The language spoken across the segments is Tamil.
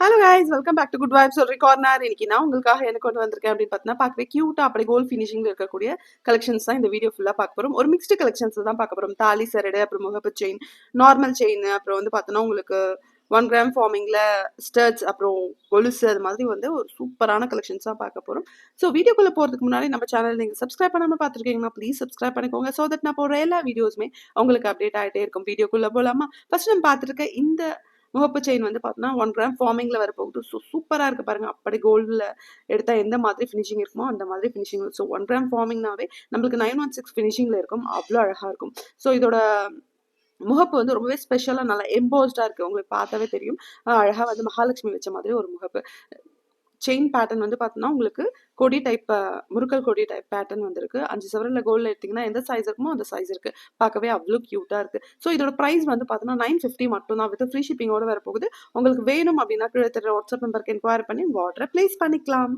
Hello guys welcome back to good vibes ஒரு கார்னர் இன்னைக்கு நான் உங்களுக்காக என்ன கொண்டு வந்திருக்கேன் அப்படின்னு பார்த்தீங்கன்னா பார்க்கவே க்யூட்டாக அப்படி கோல் ஃபினிஷிங்கில் இருக்கக்கூடிய கலெக்ஷன்ஸ் தான் இந்த வீடியோ ஃபுல்லாக பார்க்க போகிறோம் ஒரு மிக்ஸ்டு கலெக்ஷன்ஸ் தான் பார்க்க போகிறோம் தாலி சரடு அப்புறம் முகப்பு செயின் நார்மல் செயின் அப்புறம் வந்து பார்த்தோன்னா உங்களுக்கு ஒன் கிராம் ஃபார்மிங்கில் ஸ்டர்ட்ஸ் அப்புறம் கொலுசு அது மாதிரி வந்து ஒரு சூப்பரான கலெக்ஷன்ஸாக பார்க்க போகிறோம் ஸோ வீடியோக்குள்ளே போகிறதுக்கு முன்னாடி நம்ம சேனல் நீங்கள் சப்ஸ்கிரைப் பண்ணாமல் பார்த்துருக்கீங்கன்னா ப்ளீஸ் சப்ஸ்கிரைப் பண்ணிக்கோங்க ஸோ தட் நான் போகிற எல்லா வீடியோஸுமே உங்களுக்கு அப்டேட் ஆகிட்டே இருக்கும். வீடியோக்குள்ளே போகலாமா ஃபர்ஸ்ட் நம்ம பார்த்துருக்க இந்த முகப்பு செயின் வந்து பார்த்தோன்னா ஒன் கிராம் ஃபார்மிங்கில் வரப்போகுது. ஸோ சூப்பராக இருக்குது பாருங்கள் அப்படி கோல்டில் எடுத்தால் எந்த மாதிரி ஃபினிஷிங் இருக்குமோ அந்த மாதிரி ஃபினிஷிங் ஸோ ஒன் கிராம் ஃபார்மிங்னாவே நம்மளுக்கு நைன் ஒன் சிக்ஸ் ஃபினிஷிங்கில் இருக்கும். அவ்வளோ அழகாக இருக்கும். ஸோ இதோட முகப்பு வந்து ரொம்பவே ஸ்பெஷலாக நல்லா எம்போஸ்டாக இருக்குது உங்களுக்கு பார்த்தாவே தெரியும். அழகாக வந்து மகாலட்சுமி வச்ச மாதிரி ஒரு முகப்பு. செயின் பேட்டர்ன் வந்து பார்த்தோன்னா உங்களுக்கு கொடி டைப் முருக்கல் கொடி டைப் பேட்டர்ன் வந்திருக்கு. அஞ்சு செவரில் கோல்டில் எடுத்திங்கன்னா எந்த சைஸ் இருக்குமோ அந்த சைஸ் இருக்குது பார்க்கவே அவ்வளோ க்யூட்டாக இருக்குது ஸோ இதோட ப்ரைஸ் வந்து பார்த்தோன்னா நைன் ஃபிஃப்டி மட்டும் தான் வித் ஃப்ரீ ஷிப்பிங்கோட வரப்போகுது உங்களுக்கு வேணும் அப்படின்னா கீழே வாட்ஸ்அப் நம்பருக்கு என்கொயரி பண்ணி உங்கள் ஆர்டரை ப்ளேஸ் பண்ணிக்கலாம்.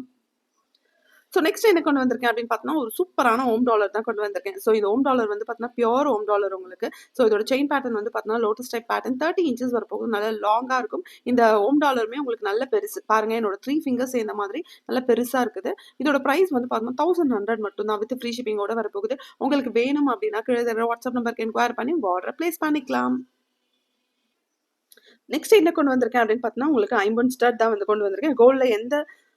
ஸோ நெக்ஸ்ட் என்ன கொண்டு வந்திருக்கேன் அப்படின்னு பார்த்தோம்னா ஒரு சூப்பரான ஓம் டாலர் தான் கொண்டு வந்திருக்கேன். ஸோ இந்த ஓம் டாலர் வந்து பார்த்தீங்கன்னா பியோர் ஓம் டாலர் உங்களுக்கு. ஸோ இதோட செயின் பேட்டர்ன் வந்து பார்த்தீங்கன்னா lotus type pattern thirty inches வரப்போகும் நல்லா லாங்காக இருக்கும். இந்த ஓம் டாலருமே உங்களுக்கு நல்ல பெருசு. பாருங்க என்னோட த்ரீ ஃபிங்கர்ஸ் இந்த மாதிரி நல்ல பெருசாக இருக்குது. இதோட ப்ரைஸ் வந்து பார்த்தீங்கன்னா தௌசண்ட் ஹண்ட்ரட் மட்டும் தான் வித் ஃப்ரீ ஷிப்பிங்கோட வரப்போகுது. உங்களுக்கு வேணும் அப்படின்னா கீழே வாட்ஸ்அப் நம்பருக்கு என்கொயர் பண்ணி உங்கள் ஆர்டரை ப்ளேஸ் பண்ணிக்கலாம். நெக்ஸ்ட் என்ன கொண்டு வந்திருக்கேன் அப்படின்னு பார்த்தீங்கன்னா உங்களுக்கு ஐம்பன் ஸ்டார்ட் தான் வந்து கொண்டு வந்திருக்கேன். கோல்டில் எந்த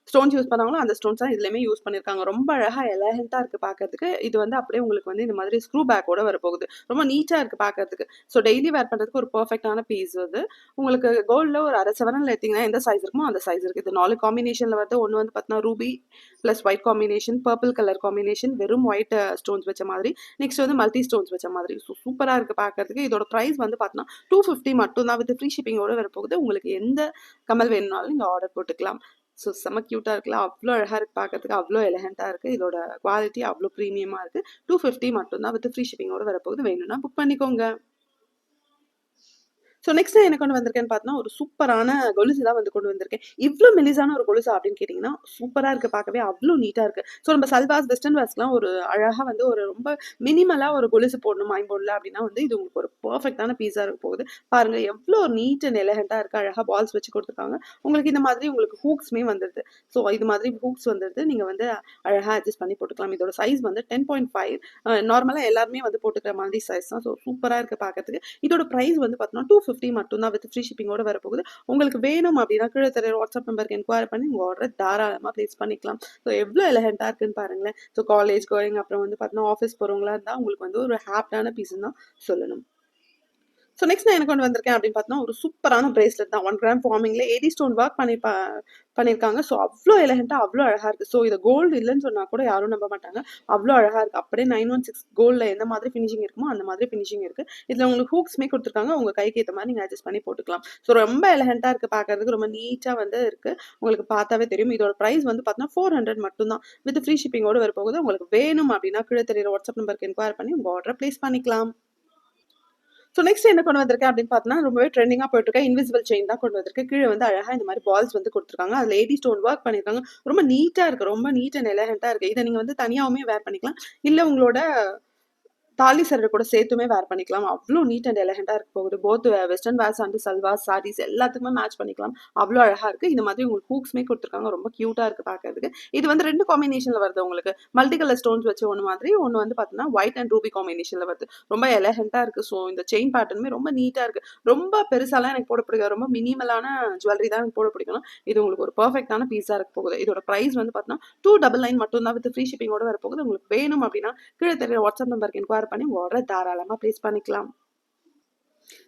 ஸ்டோன்ஸ் யூஸ் பண்ணாங்களோ அந்த ஸ்டோன்ஸ் தான் இதுலேயுமே யூஸ் பண்ணியிருக்காங்க ரொம்ப அழகாக எலகெண்ட்டாக இருக்குது பார்க்கறதுக்கு இது வந்து அப்படியே உங்களுக்கு வந்து இந்த மாதிரி ஸ்க்ரூ பேக்கோட வரப்போகுது. ரொம்ப நீட்டாக இருக்குது பார்க்கறதுக்கு ஸோ டெய்லி வேர் பண்ணுறதுக்கு ஒரு பர்ஃபெக்டான பீஸ் வந்து. உங்களுக்கு கோல்டில் ஒரு அரை செவனில் எடுத்திங்கன்னா எந்த சைஸ் இருக்குமோ அந்த சைஸ் இருக்குது இது நாலு காம்பினேஷனில் வந்து ஒன்று வந்து பார்த்தீங்கன்னா ruby plus white combination purple colour combination வெறும் ஒயிட் ஸ்டோன்ஸ் வச்ச மாதிரி. நெக்ஸ்ட் வந்து மல்டி ஸ்டோன்ஸ் வச்ச மாதிரி. ஸோ சூப்பராக இருக்குது பார்க்கறதுக்கு இதோட ப்ரைஸ் வந்து பார்த்தீங்கன்னா டூ ஃபிஃப்டி மட்டும் தான் வித் ஃப்ரீ ஷிப்பிங்கோட வரப்போகுது. உங்களுக்கு எந்த கமல் வேணும்னாலும் நீங்கள் ஆர்டர் போட்டுக்கலாம். ஸோ செம்ம க்யூட்டாக இருக்குல்ல? அவ்வளோ அழகாக இருக்குது பார்க்கறதுக்கு அவ்வளோ எலகெண்ட்டாக இருக்குது இதோட குவாலிட்டி அவ்வளோ ப்ரீமியமாக இருக்குது டூ ஃபிஃப்டி மட்டும்தான். வித் ஃப்ரீ ஷிப்பிங்கோடு வரப்போகுது. வேணும்னா புக் பண்ணிக்கோங்க. ஸோ நெக்ஸ்ட் என்ன கொண்டு வந்திருக்கேன்னு பார்த்தோன்னா ஒரு சூப்பரான கொலுசு தான் வந்து கொண்டு வந்திருக்கேன். இவ்வளோ மெலிசான ஒரு கொலுசு அப்படின்னு கேட்டிங்கன்னா சூப்பராக இருக்குது பார்க்கவே அவ்வளோ நீட்டாக இருக்குது ஸோ நம்ம சல்வாஸ் வெஸ்டர்ன் வேர்ஸ்லாம் ஒரு அழகாக வந்து ஒரு ரொம்ப மினிமலாக ஒரு கொலுசு போடணும் ஐம்போர்டில் அப்படின்னா வந்து இது உங்களுக்கு ஒரு பர்ஃபெக்டான பீஸாக இருக்க போகுது. பாருங்கள் எவ்வளோ நீட் அண்ட் எலகெண்ட்டாக இருக்குது அழகாக பால்ஸ் வச்சு கொடுத்துருக்காங்க. உங்களுக்கு இந்த மாதிரி உங்களுக்கு ஹூக்ஸ்மே வந்துடுது ஸோ இது மாதிரி ஹூக்ஸ் வந்துடுது நீங்கள் வந்து அழகாக அட்ஜஸ்ட் பண்ணி போட்டுக்கலாம். இதோட சைஸ் வந்து டென் பாயிண்ட் ஃபைவ் நார்மலாக எல்லாருமே வந்து போட்டுக்கிற மாதிரி சைஸ் தான். ஸோ சூப்பராக இருக்குது பார்க்கறதுக்கு. இதோட ப்ரைஸ் வந்து பார்த்தோன்னா டூ ஃபிஃப்டி மட்டும் தான் வித் ஃப்ரீ ஷிப்பிங்கோட வரப்போகுது. உங்களுக்கு வேணும் அப்படின்னா கீழே தெரிய வாட்ஸ்அப் நம்பருக்கு என்கொயர் பண்ணி உங்கள் ஆர்டரை தாராளமாக ப்ளேஸ் பண்ணிக்கலாம். ஸோ எவ்வளோ எலகெண்ட்டாக இருக்குன்னு பாருங்களேன். ஸோ காலேஜ் கோயிங் அப்புறம் வந்து பார்த்தீங்கன்னா ஆஃபீஸ் போகிறவங்களா இருந்தால் உங்களுக்கு வந்து ஒரு ஹாப்பியான பீஸ்ன்னு தான் சொல்லணும். ஸோ நெக்ஸ்ட் நான் எனக்கு கொண்டு வந்திருக்கேன் அப்படின்னு பார்த்தோன்னா ஒரு சூப்பரான பிரேஸ்லெட் தான். ஒன் கிராம் ஃபார்மிங்கில் எயிட்டி ஸ்டோன் ஒர்க் பண்ணி பண்ணியிருக்காங்க. ஸோ அவ்வளோ எலகெண்ட்டாக அவ்வளோ அழகாக இருக்குது ஸோ இது கோல்டு இல்லைன்னு சொன்னால் கூட யாரும் நம்ப மாட்டாங்க. அவ்வளோ அழகாக இருக்குது அப்படியே நைன் ஒன் சிக்ஸ் கோல்டில் எந்த மாதிரி ஃபினிஷிங் இருக்குமோ அந்த மாதிரி ஃபினிஷிங் இருக்குது இதில் உங்களுக்கு ஹூக்ஸ்மே கொடுத்துருக்காங்க. உங்கள் கைக்கு ஏற்ற மாதிரி நீங்கள் அட்ஜஸ்ட் பண்ணி போட்டுக்கலாம். ஸோ ரொம்ப எலகெண்ட்டாக இருக்குது பார்க்குறதுக்கு. ரொம்ப நீட்டாக வந்து இருக்குது உங்களுக்கு பார்த்தாவே தெரியும். இதோட ப்ரைஸ் வந்து பார்த்தீங்கன்னா ஃபோர் ஹண்ட்ரட் மட்டும் தான் வித் ஃப்ரீ ஷிப்பிங்கோடு வரப்போகுது. உங்களுக்கு வேணும் அப்படின்னா கீழே தெரியுற வாட்ஸ்அப் நம்பருக்கு என்கொயர் பண்ணி உங்கள் ஆர்டரை ப்ளேஸ் பண்ணிக்கலாம். ஸோ நெக்ஸ்ட் என்ன கொண்டு வந்திருக்கேன் அப்படின்னு பார்த்தோன்னா ரொம்பவே ட்ரெண்டிங்காக போயிட்டு இருக்கேன் இன்விசிபிள் செயின் தான் கொண்டு வந்திருக்கேன் கீழே வந்து அழகாக இந்த மாதிரி பால்ஸ் வந்து கொடுத்துருக்காங்க. அது லேடி ஸ்டோன் ஒர்க் பண்ணியிருக்காங்க. ரொம்ப நீட்டாக இருக்குது ரொம்ப நீட் அண்ட் எலகண்ட்டாக இருக்குது இதை நீங்கள் வந்து தனியாகவுமே வேர் பண்ணிக்கலாம். இல்லை உங்களோட தாலி சரடு கூட சேர்த்துமே வேர் பண்ணிக்கலாம். அவ்வளோ நீட் அண்ட் எலகண்டாக இருக்க போகுது. Both western wears and salwar sarees எல்லாத்துக்குமே மேட்ச் பண்ணிக்கலாம். அவ்வளோ அழகாக இருக்குது இந்த மாதிரி உங்களுக்கு ஹூக்ஸ்மே கொடுத்துருக்காங்க. ரொம்ப க்யூட்டாக இருக்குது பார்க்கறதுக்கு இது வந்து ரெண்டு காம்பினேஷனில் வருது உங்களுக்கு. மல்டி கலர் ஸ்டோன்ஸ் வச்சு ஒன்று மாதிரி ஒன்று வந்து பார்த்தீங்கன்னா ஒயிட் அண்ட் ரூபி காம்பினேஷனில் வருது. ரொம்ப எலகெண்ட்டாக இருக்குது ஸோ இந்த செயின் பேட்டர்னுமே ரொம்ப நீட்டாக இருக்குது ரொம்ப பெருசாலாம் எனக்கு போட பிடிக்காது. ரொம்ப மினிமலான ஜுவல்லரி தான் எனக்கு போட பிடிக்கணும். இது உங்களுக்கு ஒரு பர்ஃபெக்டான பீஸாக இருக்க போகுது. இதோட ப்ரைஸ் வந்து பார்த்தீங்கன்னா டூ டபுள் நைன் மட்டும் தான் வித் ஃப்ரீ ஷிப்பிங்கோட வரப்போகுது. உங்களுக்கு வேணும் அப்படின்னா கீழே தெரிய வாட்ஸ்அப் நம்பருக்கு என்கொயர் பண்ணி ஆர்டரை தாராளமாக ப்ளேஸ் பண்ணிக்கலாம்.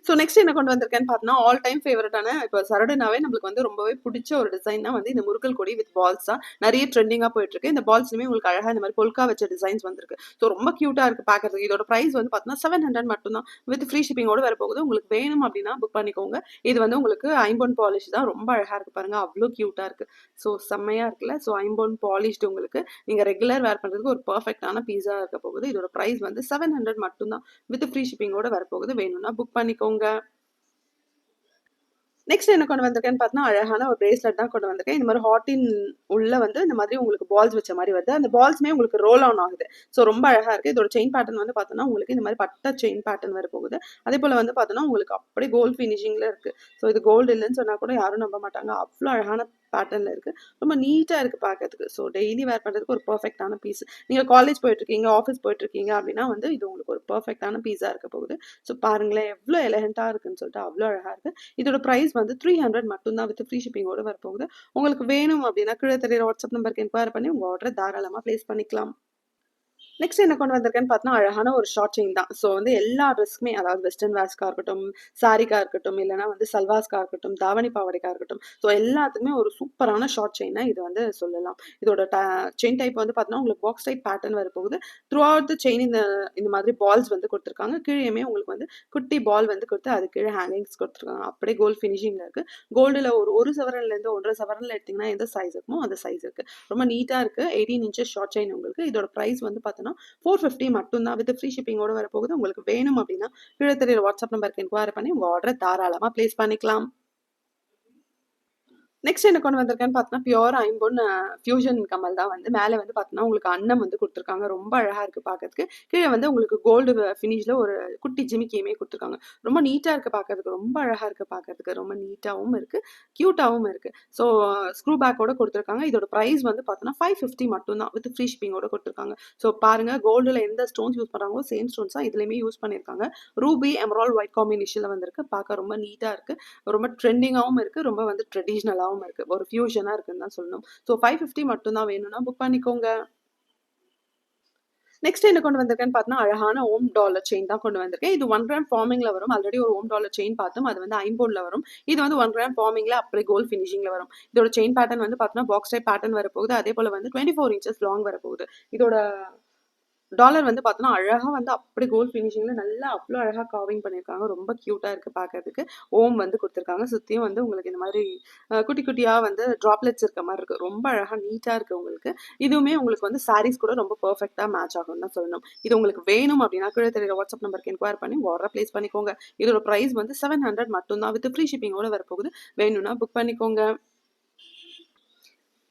ஸோ நெக்ஸ்ட் என்ன கொண்டு வந்திருக்கேன்னு பார்த்தோன்னா ஆல் டைம் ஃபேவரட்டான இப்போ சரடுனாவே நம்மளுக்கு வந்து ரொம்பவே பிடிச்ச ஒரு டிசைன் தான் வந்து இந்த முருகல் கொடி வித் பால்ஸ் தான் நிறைய ட்ரெண்டிங்காக போயிட்டு இருக்கு இந்த பால்ஸ்லுமே உங்களுக்கு அழகாக இந்த மாதிரி பொல்கா வச்ச டிசைன்ஸ் வந்திருக்கு. ஸோ ரொம்ப க்யூட்டாக இருக்குது பார்க்கறதுக்கு இதோட ப்ரைஸ் வந்து பார்த்தீங்கன்னா செவன் ஹண்ட்ரட் மட்டும் தான் வித் ஃப்ரீ ஷிப்பிங்கோட வரப்போகுது. உங்களுக்கு வேணும் அப்படின்னா புக் பண்ணிக்கோங்க. இது வந்து உங்களுக்கு ஐம்போன் பாலிஷ் தான். ரொம்ப அழகாக இருக்கு பாருங்க. அவ்வளோ க்யூட்டாக இருக்கு. ஸோ செம்மையாக இருக்குல்ல? ஸோ ஐம்போன் பாலிஷ்டு உங்களுக்கு. நீங்கள் ரெகுலர் வேர் பண்ணுறதுக்கு ஒரு பர்ஃபெக்டான பீஸாக இருக்க போகுது. இதோட ப்ரைஸ் வந்து செவன் ஹண்ட்ரட் மட்டும் தான் வித் ஃப்ரீ ஷிப்பிங்கோட போகுது வேணும்னா புக் பண்ணி பண்ணிக்கோங்க நெக்ஸ்ட் என்ன கொண்டு வந்திருக்கேன்னு பார்த்தா அழகான ஒரு பிரேஸ்லெட் தான் கொண்டு வந்திருக்கேன். இந்த மாதிரி ஹார்டின் உள்ள வந்து இந்த மாதிரி உங்களுக்கு பால்ஸ் வச்ச மாதிரி வருது. அந்த பால்ஸுமே உங்களுக்கு ரோல் ஆன் ஆகுது. ஸோ ரொம்ப அழகா இருக்கு. இதோட செயின் பேட்டர்ன் வந்து பார்த்தோன்னா உங்களுக்கு இந்த மாதிரி பட்ட செயின் பேட்டர்ன் அதே போல வந்து பார்த்தோன்னா உங்களுக்கு அப்படியே கோல்ட் ஃபினிஷிங்ல இருக்கு. ஸோ இது கோல்டு இல்லைன்னு சொன்னா கூட யாரும் நம்ப மாட்டாங்க. அவ்வளோ அழகான பேட்டர்னில் இருக்கு. ரொம்ப நீட்டா இருக்கு பார்க்கறதுக்கு. ஸோ டெய்லி வேர் பண்றதுக்கு ஒரு பர்ஃபெக்டான பீஸ். நீங்க காலேஜ் போயிட்டுருக்கீங்க, ஆஃபீஸ் போயிட்டுருக்கீங்க அப்படின்னா வந்து இது உங்களுக்கு ஒரு பர்ஃபெக்டான பீஸாக இருக்க போகுது. ஸோ பாருங்களேன் எவ்ளோ எலகெண்ட்டாக இருக்குன்னு சொல்லிட்டு அவ்வளோ அழகா இருக்கு. இதோட பிரைஸ் வந்து த்ரீ ஹண்ட்ரட் மட்டும்தான் வித் ஃப்ரீ ஷிப்பிங்கோடு வரப்போகுது. உங்களுக்கு வேணும் அப்படின்னா கீழே தெரியிற வாட்ஸ்அப் நம்பருக்கு என்கொயர் பண்ணி உங்க ஆர்டரை தாராளமா ப்ளேஸ் பண்ணிக்கலாம். நெக்ஸ்ட் என்ன கொண்டு வந்திருக்கேன்னு பார்த்தீங்கன்னா, அழகான ஒரு ஷார்ட் செயின் தான். ஸோ வந்து எல்லா ட்ரெஸ்க்குமே அதாவது வெஸ்டர்ன் வேர்ஸ்க்கா இருக்கட்டும், சாரிக்காக இருக்கட்டும், இல்லைனா வந்து சல்வாஸ்க்காக இருக்கட்டும், தாவணி பாவாடைக்கா இருக்கட்டும். ஸோ எல்லாத்துக்குமே ஒரு சூப்பரான ஷார்ட் செயினா இது வந்து சொல்லலாம். இதோட ட செயின் டைப் வந்து பார்த்தீங்கன்னா, உங்களுக்கு பாக்ஸ் டைப் பேட்டர்ன் வரப்போகுது. த்ரூ அவுட் த செயின் இந்த இந்த மாதிரி பால்ஸ் வந்து கொடுத்துருக்காங்க கீழேயுமே உங்களுக்கு வந்து குட்டி பால் வந்து கொடுத்து அது கீழே ஹேங்கிங்ஸ் கொடுத்துருக்காங்க அப்படியே கோல்ட் ஃபினிஷிங்ல இருக்கு. கோல்டுல ஒரு ஒரு சவரன்லேருந்து 1 1/2 சவரன்ல எடுத்தீங்கன்னா எந்த சைஸ் இருக்குமோ அந்த சைஸ் இருக்கு. ரொம்ப நீட்டா இருக்கு. 18 இன்ச்சஸ் ஷார்ட் செயின் உங்களுக்கு. இதோட ப்ரைஸ் வந்து பார்த்தோன்னா 450 மட்டும் தான் வித் ஃப்ரீ ஷிப்பிங்கோடு வரப்போகுது. உங்களுக்கு வேணும் அப்படின்னா கீழே தெரியல வாட்ஸ்அப் நம்பருக்கு என்கொயரி பண்ணி உங்கள் ஆர்டரை தாராளமா பிளேஸ் பண்ணிக்கலாம். நெக்ஸ்ட் என்ன கொண்டு வந்திருக்கேன்னு பார்த்தீங்கன்னா, பியூர் ஐம்பொன் ஃபியூஷன் கமல் தான் வந்து மேலே வந்து பார்த்தோன்னா உங்களுக்கு அன்னம் வந்து கொடுத்துருக்காங்க ரொம்ப அழகா இருக்கு பார்க்கறதுக்கு. கீழே வந்து உங்களுக்கு கோல்டு ஃபினிஷில் ஃபினிஷ்ல ஒரு குட்டி ஜிமிக்கியுமே கொடுத்துருக்காங்க ரொம்ப நீட்டாக இருக்கு பார்க்கறதுக்கு. ரொம்ப அழகா இருக்கு பார்க்கறதுக்கு. ரொம்ப நீட்டாகவும் இருக்கு. க்யூட்டாகவும் இருக்கு. ஸோ ஸ்க்ரூ பேக்கோட குடுத்துருக்காங்க. இதோட ப்ரைஸ் வந்து பார்த்தோன்னா 550 மட்டும் தான் வித் ஃப்ரீ ஷிப்பிங்கோட கொடுத்துருக்காங்க ஸோ பாருங்க கோல்டுல எந்த ஸ்டோன்ஸ் யூஸ் பண்ணுறாங்களோ சேம் ஸ்டோன்ஸ் தான் இதுலேயுமே யூஸ் பண்ணியிருக்காங்க. ரூபி, எம்ரால் ஒயிட் காம்பினேஷனில் வந்திருக்கு. பார்க்க ரொம்ப நீட்டாக இருக்கு. ரொம்ப ட்ரெண்டிங்காகவும் இருக்கு. ரொம்ப வந்து ட்ரெடிஷனலாவும் இருக்கு. ஒரு ஃபியூஷனா இருக்குன்னு தான் சொல்லணும். ஸோ 550 மட்டும் தான் வேணும்னா புக் பண்ணிக்கோங்க. நெக்ஸ்ட் என்ன கொண்டு வந்திருக்கேன்னு பார்த்தீங்கன்னா, அழகான ஓம் டாலர் செயின் தான் கொண்டு வந்திருக்கேன். இது ஒன் கிராம் ஃபார்மிங்ல வரும். ஆல்ரெடி ஒரு ஓம் டாலர் செயின் பார்த்தோம். அது வந்து ஐம்பொன்ல வரும். இது வந்து ஒன் கிராம் ஃபார்மிங்ல அப்படியே கோல் ஃபினிஷிங்ல வரும். இதோட செயின் பேட்டர்ன் வந்து பார்த்தோம்னா பாக்ஸ் டைப் பேட்டர்ன் வரப்போகுது. அதேபோல வந்து 24 இன்ச்சஸ் லாங் வரப்போகுது. இதோட டாலர் வந்து பார்த்தோன்னா, அழகாக வந்து அப்படி கோல்ட் ஃபினிஷிங்கில் நல்லா அவ்வளோ அழகாக காவிங் பண்ணியிருக்காங்க. ரொம்ப க்யூட்டாக இருக்குது பார்க்கறதுக்கு. ஓம் வந்து கொடுத்துருக்காங்க சுற்றியும் வந்து உங்களுக்கு இந்த மாதிரி குட்டி குட்டியாக வந்து ட்ராப்லெட்ஸ் இருக்க மாதிரி இருக்குது ரொம்ப அழகாக நீட்டாக இருக்குது உங்களுக்கு. இதுவுமே உங்களுக்கு வந்து சாரீஸ் கூட ரொம்ப பர்ஃபெக்டாக மேட்ச் ஆகும்னு தான் சொல்லணும். இது உங்களுக்கு வேணும் அப்படின்னா கீழே தெரியிற வாட்ஸ்அப் நம்பருக்கு இன்கொயர் பண்ணி உங்க ப்ளேஸ் பிளேஸ் பண்ணிக்கோங்க. இதோட ப்ரைஸ் வந்து 700 மட்டும் தான் வித் ஃப்ரீ ஷிப்பிங்கோட வரப்போகுது. வேணும்னா புக் பண்ணிக்கோங்க.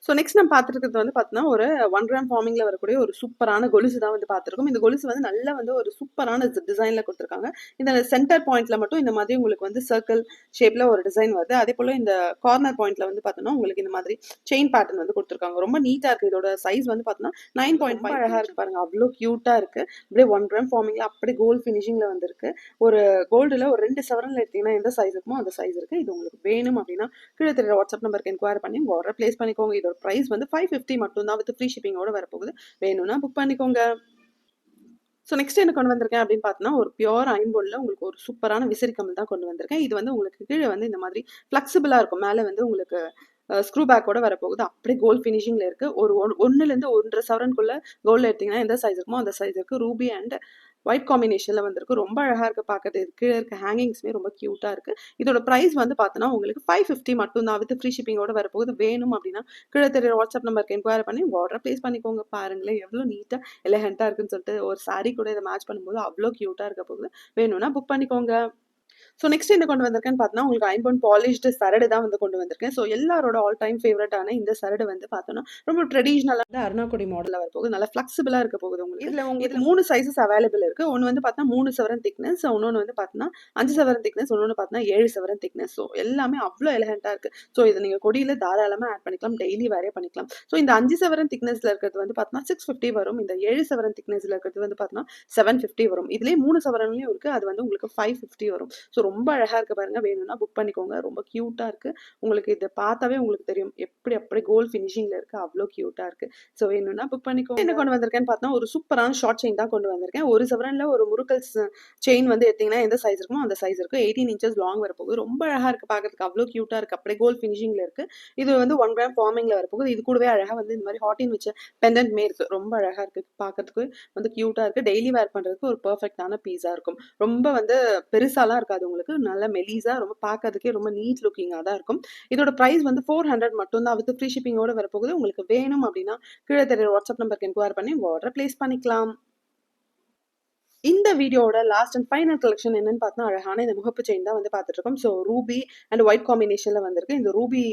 ஸோ நெக்ஸ்ட் நம்ம பார்த்துட்டு இருக்கிறது வந்து பார்த்தீங்கன்னா, ஒரு 1 கிராம் ஃபார்மிங்ல வரக்கூடிய ஒரு சூப்பரான கொலுசு தான் வந்து பார்த்துருக்கோம். இந்த கொலுசு வந்து நல்லா வந்து ஒரு சூப்பரான டிசைன்ல குடுத்துருக்காங்க. இந்த சென்டர் பாயிண்ட்ல மட்டும் இந்த மாதிரி உங்களுக்கு வந்து சர்க்கிள் ஷேப்ல ஒரு டிசைன் வருது. அதேபோல இந்த கார்னர் பாயிண்ட்ல வந்து பார்த்தோம்னா, உங்களுக்கு இந்த மாதிரி செயின் பேட்டர்ன் வந்து குடுத்துருக்காங்க. ரொம்ப நீட்டா இருக்கு. இதோட சைஸ் வந்து பார்த்தோன்னா, 9.5 அழகா இருக்கு பாருங்க. அவ்ளோ கியூட்டா இருக்கு. அப்படியே 1 கிராம் ஃபார்மிங்ல அப்படியே கோல்ட் ஃபினிஷிங்ல வந்திருக்கு. ஒரு கோல்டுல ஒரு 2 சவரன்ல எடுத்தீங்கன்னா எந்த சைஸ் இருக்குமோ அந்த சைஸ் இருக்கு. இது உங்களுக்கு வேணும் அப்படின்னா கீழ தெரியிற வாட்ஸ்அப் நம்பருக்கு என்கொயரி பண்ணி உங்க ஆர்டர பிளேஸ் பண்ணிக்கோங்க. இதோட ப்ரைஸ் வந்து 550 மட்டும் தான் வித் ஃப்ரீ ஷிப்பிங்கோட வரப்போகுது. வேணும்னா புக் பண்ணிக்கோங்க. ஸோ நெக்ஸ்ட் என்ன கொண்டு வந்திருக்கேன் அப்படின்னு பார்த்தோன்னா, ஒரு பியூர் ஐம்பொன்ல உங்களுக்கு ஒரு சூப்பரான விசிறி தான் கொண்டு வந்திருக்கேன். இது வந்து உங்களுக்கு கீழே வந்து இந்த மாதிரி ஃப்ளெக்சிபிளாக இருக்கும். மேல வந்து உங்களுக்கு ஸ்க்ரூ பேக்கோட வரப்போகுது. அப்படியே கோல்ட் ஃபினிஷிங்ல இருக்கு. ஒரு ஒன் 1லேருந்து 1 1/2 சவரன்குள்ள எடுத்தீங்கன்னா எந்த சைஸ் இருக்குமோ அந்த சைஸ் இருக்கு. ரூபி அண்ட் ஒயிட் காம்பினேஷனில் வந்திருக்கு. ரொம்ப அழகா இருக்கு பார்க்குறது கீழ இருக்க ஹேங்கிங்ஸுமே ரொம்ப க்யூட்டாக இருக்கு. இதோட பிரைஸ் வந்து பார்த்தோன்னா, உங்களுக்கு 550 மட்டும் தான் வித் ஃப்ரீ ஷிப்பிங்கோட வரப்போகுது. வேணும் அப்படின்னா கீழ தெரிய வாட்ஸ்அப் நம்பருக்கு என்கொயரி பண்ணி ஆர்டர் ப்ளேஸ் பண்ணிக்கோங்க. பாருங்களேன் எவ்வளோ நீட்டா எலகெண்ட்டாக இருக்குன்னு சொல்லிட்டு ஒரு சாரி கூட இத மேட்ச் பண்ணும்போது அவ்வளோ க்யூட்டாக இருக்க போகுது. வேணும்னா புக் பண்ணிக்கோங்க. ஸோ நெக்ஸ்ட் என்ன கொண்டு வந்திருக்கேன்னு பார்த்தோன்னா, உங்களுக்கு ஐம்பொன் பாலிஷ்டு சரடு தான் வந்து கொண்டு வந்திருக்கேன். ஸோ எல்லாரோட ஆல் டைம் ஃபேவரைட்டான இந்த சரடு வந்து பார்த்தோன்னா, ரொம்ப ட்ரெடிஷனலா வந்து அருணாக்குடி மாடல்ல வரப்போகுது. நல்லா ஃப்ளெக்சிபிளா இருக்க போகுது உங்களுக்கு. இதுல உங்களுக்கு 3 சைஸஸ் அவைலபிள் இருக்கு. ஒண்ணு வந்து பார்த்தோன்னா 3 சவரன் திக்னஸ். இன்னொன்னு வந்து பார்த்தோன்னா 5 சவரன் திக்னஸ். இன்னொன்னு பார்த்தோன்னா 7 சவரன் திக்னஸ். ஸோ எல்லாமே அவ்ளோ எலகன்ட்டா இருக்கு. ஸோ இத நீங்க கொடியில தாராளமா ஆட் பண்ணிக்கலாம். டெய்லி வேரே பண்ணிக்கலாம். ஸோ இந்த 5 சவரன் திக்னஸ்ல இருக்கிறது வந்து பார்த்தோன்னா 650 வரும். இந்த 7 சவரன் திக்னஸ்ல இருக்கிறது வந்து பார்த்தோன்னா 750 வரும். இதுலயே 3 சவரன்லயும் இருக்கு. அது வந்து உங்களுக்கு 550 வரும். ஸோ ரொம்ப அழகா இருக்கு பாருங்க. வேணும்னா புக் பண்ணிக்கோங்க. ரொம்ப கியூட்டா இருக்கு. உங்களுக்கு இதை பார்த்தாவே உங்களுக்கு தெரியும். எப்படி அப்படியே கோல் ஃபினிஷிங்ல இருக்கு. அவ்வளோ கியூட்டா இருக்கு. ஸோ வேணும்னா புக் பண்ணிக்கோங்க. என்ன கொண்டு வந்திருக்கேன்னு பார்த்தோன்னா, ஒரு சூப்பரான ஷார்ட் செயின் தான் கொண்டு வந்திருக்கேன். ஒரு சவரன்ல ஒரு முருக்கல் செயின் வந்து எடுத்தீங்கன்னா எந்த சைஸ் இருக்குமோ அந்த சைஸ் இருக்கும் எயிட்டீன் இன்ச்சஸ் லாங் வரப்போகுது. ரொம்ப அழகா இருக்கு பார்க்கறதுக்கு. அவ்வளோ கியூட்டா இருக்கு. அப்படியே கோல் ஃபினிஷிங்ல இருக்கு. இது வந்து ஒன் கிராம் ஃபார்மிங்ல வரப்போகுது. இது கூடவே அழகா வந்து இந்த மாதிரி ஹாட்டின் வச்ச பெண்டன்ட்மே இருக்கு. ரொம்ப அழகா இருக்கு. பாக்குறதுக்கு வந்து கியூட்டா இருக்கு. டெய்லி வேர் பண்றதுக்கு ஒரு பெர்ஃபெக்ட்டான பீஸா இருக்கும். ரொம்ப வந்து பெருசாலாம் இருக்காது உங்களுக்கு. உங்களுக்கு நல்ல மெலிஸாக ரொம்ப பார்க்கறதுக்கே ரொம்ப நீட் லுக்கிங்காக தான் இருக்கும். இதோட பிரைஸ் வந்து 400 மட்டும் தான் வித் ஃப்ரீ ஷிப்பிங்கோட வரப்போகுது. உங்களுக்கு வேணும் அப்படின்னா கீழ தெரிய வாட்ஸ்அப் நம்பருக்கு என்கொயரி பண்ணி உங்கள் ஆர்டர் பிளேஸ் பண்ணிக்கலாம். இந்த வீடியோட லாஸ்ட் அண்ட் ஃபைனல் கலெக்ஷன் என்னன்னு பார்த்தா அழகான இந்த முகப்பு செயின் தான் வந்து பார்த்துட்டு இருக்கோம் ஸோ ரூபி அண்ட் ஒயிட் காம்பினேஷனில் வந்திருக்கு இந்த ரூபி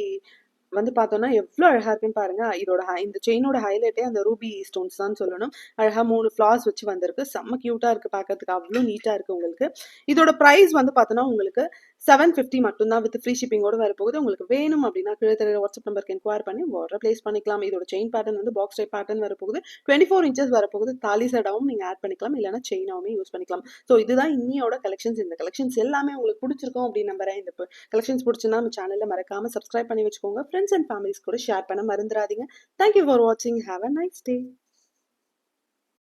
வந்து பார்த்தோம்னா எவ்வளோ அழகாக இருக்குன்னு பாருங்க. இதோட ஹை இந்த செயினோட ஹைலைட்டே அந்த ரூபி ஸ்டோன்ஸ் தான் சொல்லணும். அழகாக மூணு ஃப்ளார்ஸ் வச்சு வந்திருக்கு. செம்ம க்யூட்டாக இருக்குது பார்க்கறதுக்கு. அவ்வளோ நீட்டாக இருக்குது உங்களுக்கு. இதோட ப்ரைஸ் வந்து பார்த்தோன்னா உங்களுக்கு செவன் ஃபிஃப்டி மட்டும்தான் வித் ஃப்ரீ ஷிப்பிங்கோட வரப்போகுது. உங்களுக்கு வேணும் அப்படின்னா கீழே தெரியுற வாட்ஸ்அப் நம்பருக்கு என்கொயர் பண்ணி ஆர்டர் ப்ளேஸ் பண்ணிக்கலாம். இதோட செயின் பேட்டர்ன் வந்து பாக்ஸ் டைப் பேட்டர்ன் வரப்போகுது. டுவெண்ட்டி ஃபோர் இன்ச்சஸ் வரப்போகுது. தாலி சடாவும் நீங்கள் ஆட் பண்ணிக்கலாம். இல்லைனா செயினாவுமே யூஸ் பண்ணிக்கலாம். ஸோ இதுதான் இன்னியோட கலெக்ஷன்ஸ் இந்த கலெக்ஷன்ஸ் எல்லாமே உங்களுக்கு பிடிச்சிருக்கும் அப்படின்னு நம்புறேன். இந்த கலெக்ஷன்ஸ் பிடிச்சிருந்தா நம்ம சேனலில் மறக்காம சப்ஸ்கிரைப் பண்ணி வச்சுக்கோங்க. ஃப்ரெண்ட்ஸ் அண்ட் ஃபேமிலிஸ் கூட ஷேர் பண்ண மறந்துடாதீங்க. தேங்க்யூ ஃபார் வாட்சிங் ஹாவ் அ நைஸ் டே